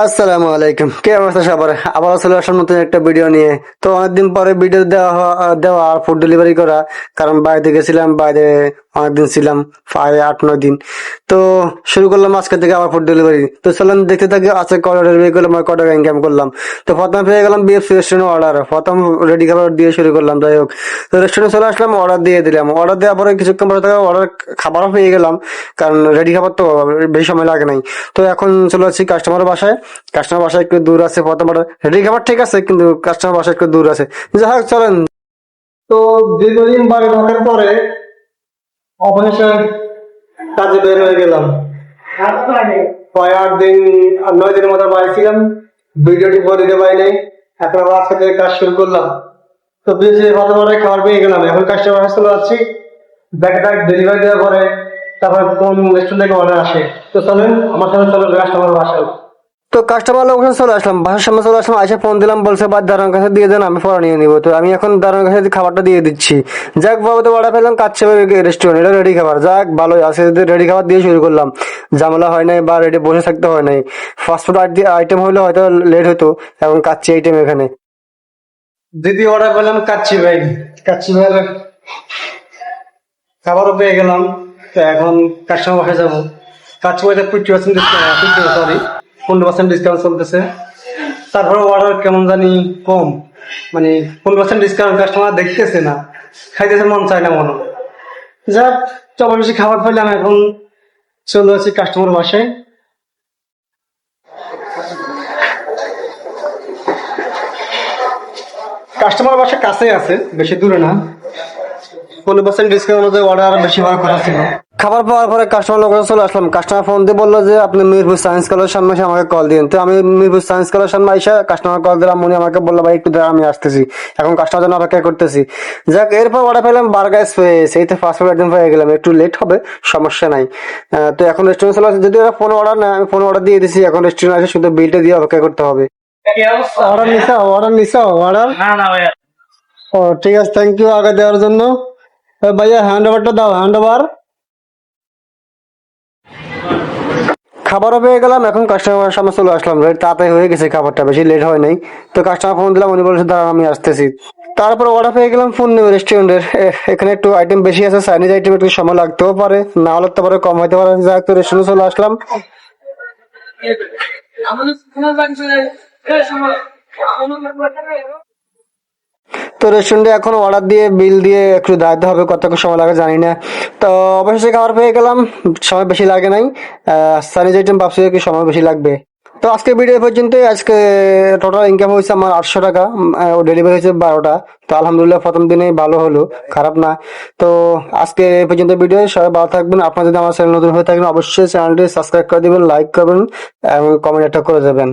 আসসালামু আলাইকুম। কে অবস্থা সবার? আবার চলে আসার মতন একটা ভিডিও নিয়ে। তো অনেকদিন পরে ভিডিও দেওয়া দেওয়া ফুড ডেলিভারি করা। কারণ বাইরে গেছিলাম বাইরে অনেকদিন ছিলাম প্রায় আট, নয় দিন। তো শুরু করলাম আজকে থেকে আবার ফুড ডেলিভারি তো চললাম দেখতে থাকি, আজকে কটা ডেলিভারি করলাম আর কটা ইনকাম করলাম। তো প্রথমে পেয়ে গেলাম বিএফসি রেস্টুরেন্ট অর্ডার প্রথম রেডি খাবার দিয়ে শুরু করলাম, যাই হোক। তো রেস্টুরেন্টে চলে আসলাম অর্ডার দিয়ে দিলাম। অর্ডার দেওয়ার পরে কিছুক্ষণ পরে থেকে অর্ডার খাবারও পেয়ে গেলাম, কারণ রেডি খাবার তো বেশি সময় লাগে নাই। তো এখন চলে যাচ্ছি কাস্টমার বাসায়। কাস্টমার বাসায় একটু দূর আছে, প্রথম অর্ডার রেডি খাবার ঠিক আছে, কিন্তু কাস্টমার বাসায় একটু দূর আছে। যাই হোক, চলেন। তো দীর্ঘদিন বাড়ি রাখার পরে অবশেষে কাজে বের হয়ে গেলাম। প্রায় আট দিন আর নয় দিনের মতো বাড়ি ছিলাম। ভিডিওটি করে দিতে পারি নাই। এখন আবার আজকে থেকে কাজ শুরু করলাম। তো বেশি ভালো করে খাবার পেয়ে গেলাম। এখন কাস্টমার বাসায় চলে যাচ্ছি। ব্যাগটা ডেলিভারি দেওয়ার পরে তারপর কোন রেস্টুরেন্ট থেকে অর্ডার আসে। তো চলেন, আমার সাথে চলে কাস্টমার বাসায়। তো কাস্টমার লোকেশন চলে আসলাম। বাসার সামনে চলে আসলাম এসে ফোন দিলাম, বলছে বা দারোয়ান কাছে দিয়ে দেন, আমি পরে নিয়ে নিবো। তো আমি এখন দারোয়ান কাছে খাবারটা দিয়ে দিচ্ছি। যাক, বাবু, তো অর্ডার পেলাম কাচ্ছে রেস্টুরেন্ট এটা রেডি খাবার। যাক ভালো আছে রেডি খাবার দিয়ে শুরু করলাম। ঝামেলা হয় নাই বা রেডি বসে থাকতে হয় নাই। ফাস্টফুড আইটেম হলে হয়তো লেট হতো এখন কাচ্চি আইটেম এখানে। দিদি অর্ডার পেলাম কাচ্চি ভাই। কাচ্চি ভাই খাবারও পেয়ে গেলাম। তো এখন কাস্টমার বাসায় যাব। কাচ্চি ভাইটা পার্সেন্ট ডিসকাউন্ট সরি পনেরো পার্সেন্ট ডিসকাউন্ট চলতেছে। তারপরে অর্ডার কেমন জানি কম। মানে পনেরো পার্সেন্ট ডিসকাউন্ট কাস্টমার দেখতেছে না, খাইতেছে মন চায় না মনে। যাক চবার বেশি খাবার পেলাম এখন চলে যাচ্ছি কাস্টমার বাসায়। কাস্টমার বাসা কাছে আছে, বেশি দূরে না। পনেরো পার্সেন্ট ডিসকাউন্ট অর্ডার বেশি হওয়ার কথা ছিল। খাবার পাওয়ার পরে কাস্টমার লোকেশন চলে আসলাম। কাস্টমার ফোন দিয়ে বলল যে আপনি মিরপুর সায়েন্স কলেজের সামনে এসে আমাকে কল দিন। তো আমি মিরপুর সায়েন্স কলেজের সামনে এসে কাস্টমার কল দিলাম। উনি আমাকে বলল ভাই একটু দাঁড়া আমি আসতেছি। এখন কাস্টমার জন্য অপেক্ষা করতেছি। যাক এরপর অর্ডার পেলাম বার্গার স্পেস এইতে ফাস্টফুড আইটেম পেয়ে গেলাম। একটু লেট হবে সমস্যা নাই। তো এখন রেস্টুরেন্ট চলে আসছে যদি ওরা ফোন অর্ডার নেয় আমি ফোন অর্ডার দিয়ে দিছি। এখন রেস্টুরেন্ট আসে শুধু বিলটা দিয়ে অপেক্ষা করতে হবে। অর্ডার নিছা? অর্ডার নিছা? অর্ডার না না ভাইয়া। ও ঠিক আছে থ্যাংক ইউ আগে দেওয়ার জন্য। ভাইয়া হ্যান্ড ওভারটা দাও। হ্যান্ড ওভার খাবারও পেয়ে গেলাম, এখন কাস্টমার সামনে চলে আসলাম। তাড়াতাড়ি হয়ে গেছে খাবারটা, বেশি লেট হয় নাই। তো কাস্টমার ফোন দিলাম, উনি বলেছে, দাঁড়ান, আমি আসতেছি। তারপর অর্ডার পেয়ে গেলাম ফোন নেবে রেস্টুরেন্টের এখানে একটু আইটেম বেশি আছে চাইনিজ আইটেম একটু সময় লাগতেও পারে। না হলে পারে কম হতে পারে। যাক তো রেস্টুরেন্টে চলে আসলাম। আমাদের শোনা লাগছে এই সময় আমাদের তো রেস্টুরেন্টে এখন অর্ডার দিয়ে বিল দিয়ে একটু দাঁড়াতে হবে কত সময় লাগে জানি না। তো অবশেষে খাবার পেয়ে গেলাম, সময় বেশি লাগে নাই। সানিজ আইটেম ভাবছি কি সময় বেশি লাগবে? তো আজকে ভিডিও পর্যন্ত আজকে টোটাল ইনকাম হয়েছে আমার আটশো টাকা ও ডেলিভারি হয়েছে বারোটা। তো আলহামদুলিল্লাহ প্রথম দিনে ভালো হলো, খারাপ না। তো আজকে এই পর্যন্ত ভিডিও সবাই ভালো থাকবেন। আপনার যদি আমার চ্যানেল নতুন হয়ে থাকেন, অবশ্যই চ্যানেলটি সাবস্ক্রাইব করে দেবেন লাইক করবেন, এবং কমেন্ট একটা করে দেবেন।